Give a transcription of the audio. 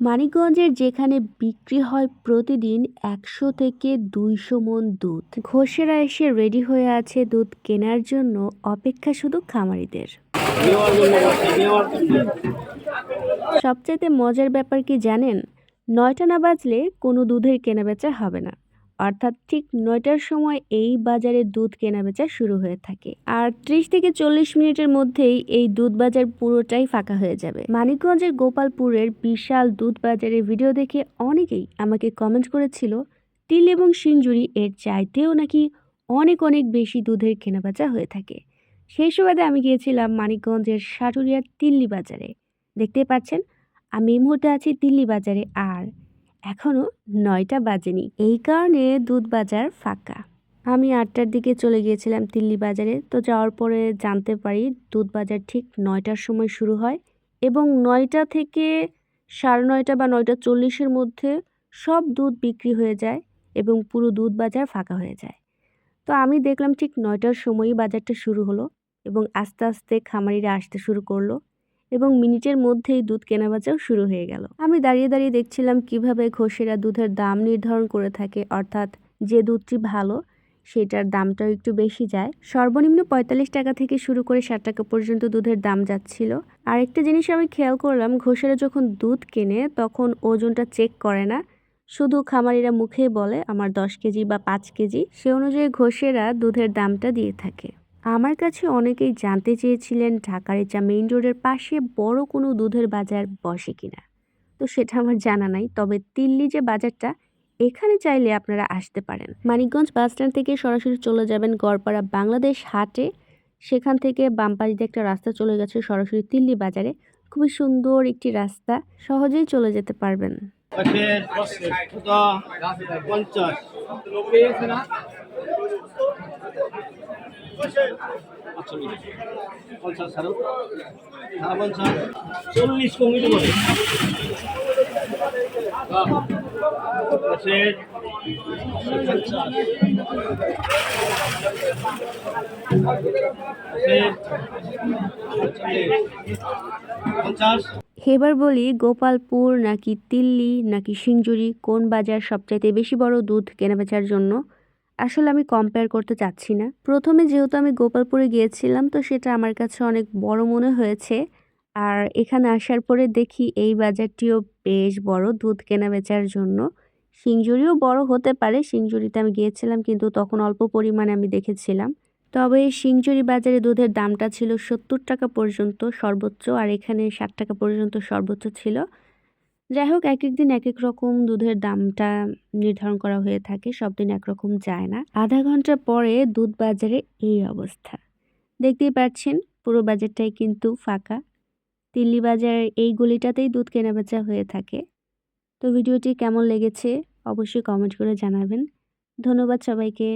মানিকগঞ্জের যেখানে বিক্রি হয় প্রতিদিন একশো থেকে দুইশো মন দুধ। ঘোষেরা এসে রেডি হয়ে আছে দুধ কেনার জন্য, অপেক্ষা শুধু খামারিদের। সবচাইতে মজার ব্যাপার কি জানেন? নয়টা না বাজলে কোনো দুধের কেনাবেচা হবে না। অর্থাৎ ঠিক নয়টার সময় এই বাজারে দুধ কেনাবেচা শুরু হয়ে থাকে। আর ত্রিশ থেকে চল্লিশ মিনিটের মধ্যেই এই দুধ বাজার পুরোটাই ফাঁকা হয়ে যাবে। মানিকগঞ্জের গোপালপুরের বিশাল দুধ বাজারের ভিডিও দেখে অনেকেই আমাকে কমেন্ট করেছিল, তিল এবং সিঞ্জুরি এর চাইতেও নাকি অনেক অনেক বেশি দুধের কেনাবেচা হয়ে থাকে। সেই সুবাদে আমি গিয়েছিলাম মানিকগঞ্জের সাটুরিয়ার তিল্লি বাজারে। দেখতে পাচ্ছেন, আমি এই মুহূর্তে আছি দিল্লি বাজারে। আর এখনও নয়টা বাজেনি। এই কারণে দুধ বাজার ফাঁকা। আমি আটটার দিকে চলে গিয়েছিলাম দিল্লি বাজারে। তো যাওয়ার পরে জানতে পারি দুধ বাজার ঠিক নয়টার সময় শুরু হয় এবং নয়টা থেকে সাড়ে নয়টা বা নয়টা চল্লিশের মধ্যে সব দুধ বিক্রি হয়ে যায় এবং পুরো দুধ বাজার ফাঁকা হয়ে যায়। তো আমি দেখলাম ঠিক নয়টার সময়ই বাজারটা শুরু হলো এবং আস্তে আস্তে খামারিরা আসতে শুরু করল। এবং মিনিটের মধ্যেই দুধ কেনাবেচাও শুরু হয়ে গেল। আমি দাঁড়িয়ে দাঁড়িয়ে দেখছিলাম কীভাবে ঘোষেরা দুধের দাম নির্ধারণ করে থাকে, অর্থাৎ যে দুধটি ভালো, সেটার দামটাও একটু বেশি যায়। সর্বনিম্ন পঁয়তাল্লিশ টাকা থেকে শুরু করে ষাট টাকা পর্যন্ত দুধের দাম যাচ্ছিল। আরেকটা জিনিস আমি খেয়াল করলাম, ঘোষেরা যখন দুধ কেনে, তখন ওজনটা চেক করে না। শুধু খামারিরা মুখে বলে, আমার দশ কেজি বা পাঁচ কেজি। সে অনুযায়ী ঘোষেরা দুধের দামটা দিয়ে থাকে। আমার কাছে অনেকেই জানতে চেয়েছিলেন ঢাকার চা মেইন রোডের পাশে বড় কোনো দুধের বাজার বসে কিনা। তো সেটা আমার জানা নাই, তবে দিল্লি যে বাজারটা, এখানে চাইলে আপনারা আসতে পারেন। মানিকগঞ্জ বাস স্ট্যান্ড থেকে সরাসরি চলে যাবেন গড়পাড়া বাংলাদেশ হাটে। সেখান থেকে বাম পাশ দিয়ে একটা রাস্তা চলে গেছে সরাসরি দিল্লি বাজারে। খুবই সুন্দর একটি রাস্তা, সহজেই চলে যেতে পারবেন। চল্লিশ কমিটি পঞ্চাশ। এবার বলি গোপালপুর নাকি দিল্লি নাকি সিংজুরি কোন বাজার সবচাইতে বেশি বড় দুধ কেনাবেচার জন্য? আসলে আমি কম্পেয়ার করতে চাচ্ছি না। প্রথমে যেহেতু আমি গোপালপুরে গিয়েছিলাম, তো সেটা আমার কাছে অনেক বড় মনে হয়েছে। আর এখানে আসার পরে দেখি এই বাজারটিও বেশ বড়, দুধ কেনাবেচার জন্য। সিংজুরিও বড় হতে পারে সিংজুরিতে আমি গিয়েছিলাম, কিন্তু তখন অল্প পরিমাণে আমি দেখেছিলাম। তবে সিংজুরি বাজারে দুধের দামটা ছিল সত্তর টাকা পর্যন্ত সর্বোচ্চ, আর এখানে ষাট টাকা পর্যন্ত সর্বোচ্চ ছিল। যাই হোক এক এক দিন এক এক রকম দুধের দামটা নির্ধারণ করা হয়ে থাকে, সব দিন একরকম যায় না। আধা ঘণ্টা পরে দুধ বাজারে এই অবস্থা। দেখতেই পাচ্ছেন, পুরো বাজারটাই কিন্তু ফাঁকা। দিল্লি বাজার এই গলিটাতেই দুধ কেনাবেচা হয়ে থাকে। তো ভিডিওটি কেমন লেগেছে অবশ্যই কমেন্ট করে জানাবেন। ধন্যবাদ সবাইকে।